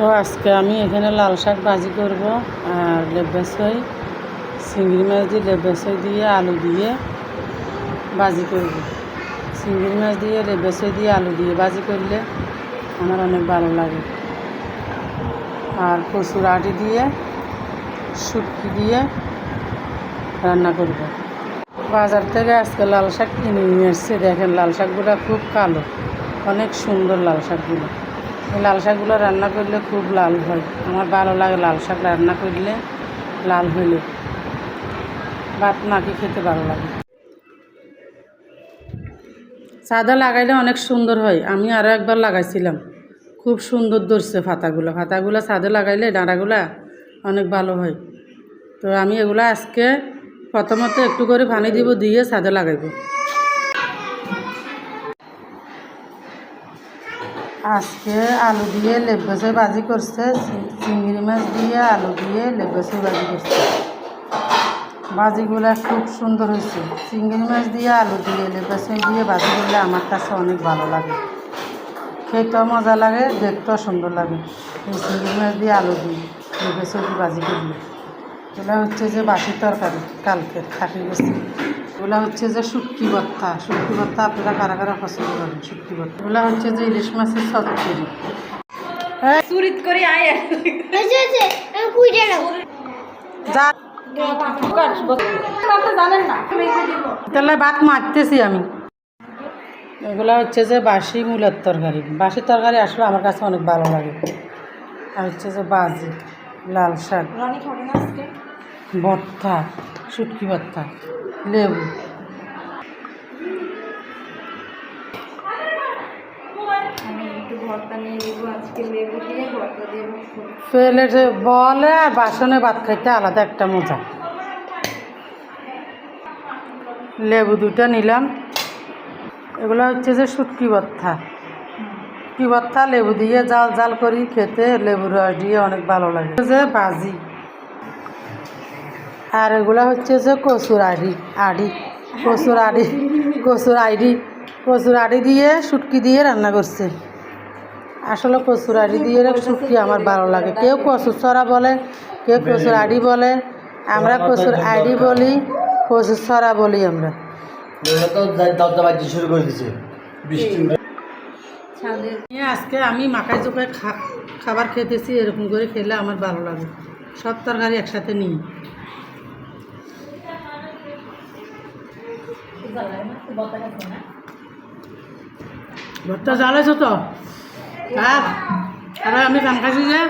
তো আজকে আমি এখানে লাল শাক ভাজি করব আর লেবেসই, চিংড়ি মাছ দিয়ে লেবেসই দিয়ে আলু দিয়ে ভাজি করব। চিংড়ি মাছ দিয়ে, লেবেসই দিয়ে আলু দিয়ে ভাজি করলে আমার অনেক ভালো লাগে। আর কচুর আটি দিয়ে, শুটকি দিয়ে রান্না করব। বাজার থেকে আজকে লাল শাক কিনে নিয়ে এসছে। দেখেন লাল শাকগুলো খুব কালো, অনেক সুন্দর লাল শাকগুলো। লাল শাকগুলো রান্না করলে খুব লাল হয়। আমার ভালো লাগে লাল শাক রান্না করলে লাল হইলে। ভাত নাকি খেতে ভালো লাগে। সাদা লাগাইলে অনেক সুন্দর হয়। আমি আরও একবার লাগাইছিলাম। খুব সুন্দর ধরছে ফাতাগুলো। ফাতাগুলো সাদা লাগাইলে ডাঁড়াগুলা অনেক ভালো হয়। তো আমি এগুলো আজকে প্রথমত একটু করে পানি দিব, দিয়ে সাদা লাগাইব। আজকে আলু দিয়ে লেবসে ভাজি করছে, চিংড়ি মাছ দিয়ে আলু দিয়ে লেবসে ভাজি করছে। ভাজিগুলো খুব সুন্দর হয়েছে। চিংড়ি মাছ দিয়ে আলু দিয়ে লেবসে দিয়ে ভাজি করলে আমার কাছে অনেক ভালো লাগে। খেতেও মজা লাগে, দেখতেও সুন্দর লাগে। এই চিংড়ি মাছ দিয়ে আলু দিয়ে লেবসে দিয়ে ভাজি করলে। এগুলো হচ্ছে যে বাসি তরকারি কালকে খাটি গেছে এগুলো হচ্ছে যে শুটকি ভর্তা। শুটকি ভর্তা আপনারা কারা কারা পছন্দ করেন? শুটকি ভর্তা। এগুলো হচ্ছে যে ইলিশ মাছের চচ্চড়ি। চুরিত করে আয়। তাহলে ভাত মারতেছি আমি। এগুলো হচ্ছে যে বাসি মূলের তরকারি। বাসি তরকারি আসলে আমার কাছে অনেক ভালো লাগে। আর হচ্ছে যে বাজি লাল শাক। ভর্তা শুটকি ভর্তা। লেবু। প্লেটে বলে আর বাসনে ভাত খাইতে আলাদা একটা মজা। লেবু দুটা নিলাম। এগুলো হচ্ছে যে শুটকি ভর্তা। কি ভর্তা লেবু দিয়ে জাল জাল করি খেতে লেবু রস দিয়ে অনেক ভালো লাগে। যে বাজি আর এগুলো হচ্ছে যে কচুর আড়ি আড়ি কচুর আড়ি কচুর আইডি কচুর আড়ি দিয়ে শুটকি দিয়ে রান্না করছে। আসলে কচুর আড়ি দিয়ে শুটকি আমার ভালো লাগে। কেউ কচুর ছড়া বলে, কেউ কচুর আড়ি বলে, আমরা কচুর আড়ি বলি কচুর ছড়া বলি আমরা। আজকে আমি মাকাই চোখায় খাবার খেতেছি, এরকম করে খেলে আমার ভালো লাগে। সব তরকারি একসাথে নিই। ভর্তা জ্বালাইছো তো? হ্যাঁ আর আমি গান খাইছি যে।